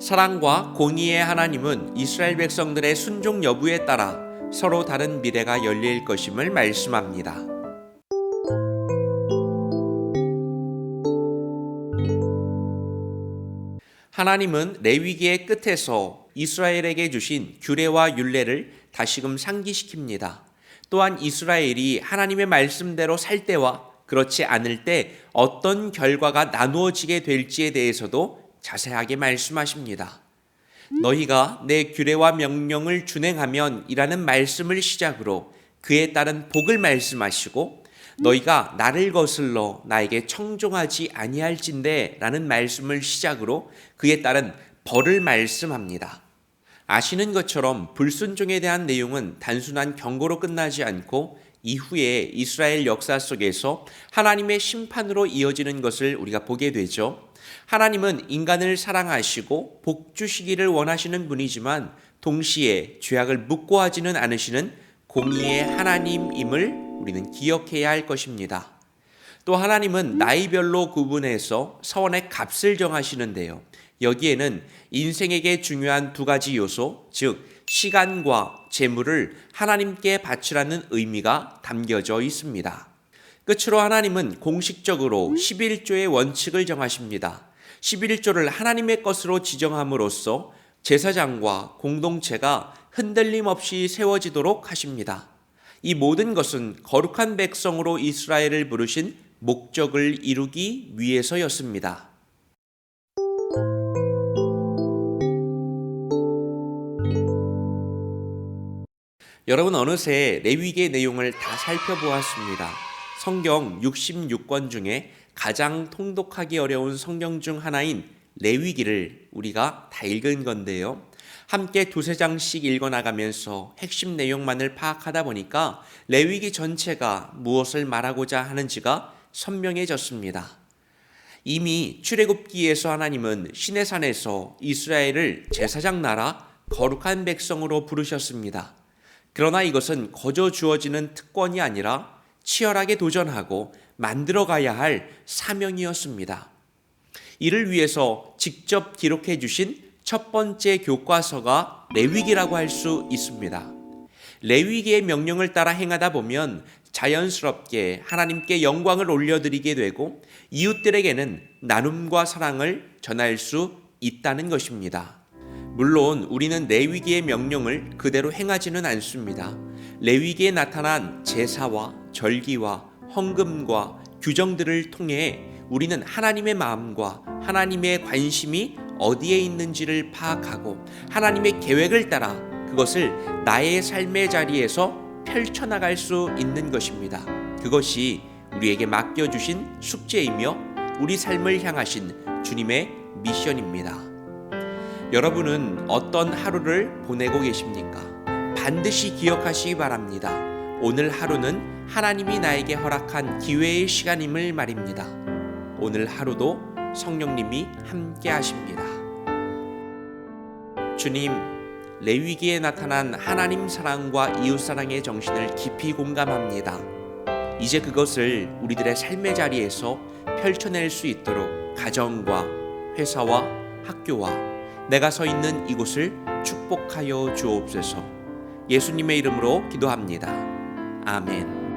사랑과 공의의 하나님은 이스라엘 백성들의 순종 여부에 따라 서로 다른 미래가 열릴 것임을 말씀합니다. 하나님은 레위기의 끝에서 이스라엘에게 주신 규례와 율례를 다시금 상기시킵니다. 또한 이스라엘이 하나님의 말씀대로 살 때와 그렇지 않을 때 어떤 결과가 나누어지게 될지에 대해서도 자세하게 말씀하십니다. 너희가 내 규례와 명령을 준행하면 이라는 말씀을 시작으로 그에 따른 복을 말씀하시고 너희가 나를 거슬러 나에게 청종하지 아니할진대라는 말씀을 시작으로 그에 따른 벌을 말씀합니다. 아시는 것처럼 불순종에 대한 내용은 단순한 경고로 끝나지 않고 이후에 이스라엘 역사 속에서 하나님의 심판으로 이어지는 것을 우리가 보게 되죠. 하나님은 인간을 사랑하시고 복 주시기를 원하시는 분이지만 동시에 죄악을 묵고하지는 않으시는 공의의 하나님임을 우리는 기억해야 할 것입니다. 또 하나님은 나이별로 구분해서 서원의 값을 정하시는데요. 여기에는 인생에게 중요한 두 가지 요소, 즉 시간과 재물을 하나님께 바치라는 의미가 담겨져 있습니다. 끝으로 하나님은 공식적으로 11조의 원칙을 정하십니다. 11조를 하나님의 것으로 지정함으로써 제사장과 공동체가 흔들림 없이 세워지도록 하십니다. 이 모든 것은 거룩한 백성으로 이스라엘을 부르신 목적을 이루기 위해서였습니다. 여러분 어느새 레위기의 내용을 다 살펴보았습니다. 성경 66권 중에 가장 통독하기 어려운 성경 중 하나인 레위기를 우리가 다 읽은 건데요. 함께 두세 장씩 읽어 나가면서 핵심 내용만을 파악하다 보니까 레위기 전체가 무엇을 말하고자 하는지가 선명해졌습니다. 이미 출애굽기에서 하나님은 시내 산에서 이스라엘을 제사장 나라 거룩한 백성으로 부르셨습니다. 그러나 이것은 거저 주어지는 특권이 아니라 치열하게 도전하고 만들어 가야 할 사명이었습니다. 이를 위해서 직접 기록해 주신 첫 번째 교과서가 레위기라고 할 수 있습니다. 레위기의 명령을 따라 행하다 보면 자연스럽게 하나님께 영광을 올려드리게 되고 이웃들에게는 나눔과 사랑을 전할 수 있다는 것입니다. 물론 우리는 레위기의 명령을 그대로 행하지는 않습니다. 레위기에 나타난 제사와 절기와 헌금과 규정들을 통해 우리는 하나님의 마음과 하나님의 관심이 어디에 있는지를 파악하고 하나님의 계획을 따라 그것을 나의 삶의 자리에서 펼쳐나갈 수 있는 것입니다. 그것이 우리에게 맡겨주신 숙제이며 우리 삶을 향하신 주님의 미션입니다. 여러분은 어떤 하루를 보내고 계십니까? 반드시 기억하시기 바랍니다. 오늘 하루는 하나님이 나에게 허락한 기회의 시간임을 말입니다. 오늘 하루도 성령님이 함께 하십니다. 주님, 레위기에 나타난 하나님 사랑과 이웃 사랑의 정신을 깊이 공감합니다. 이제 그것을 우리들의 삶의 자리에서 펼쳐낼 수 있도록 가정과 회사와 학교와 내가 서 있는 이곳을 축복하여 주옵소서. 예수님의 이름으로 기도합니다. 아멘.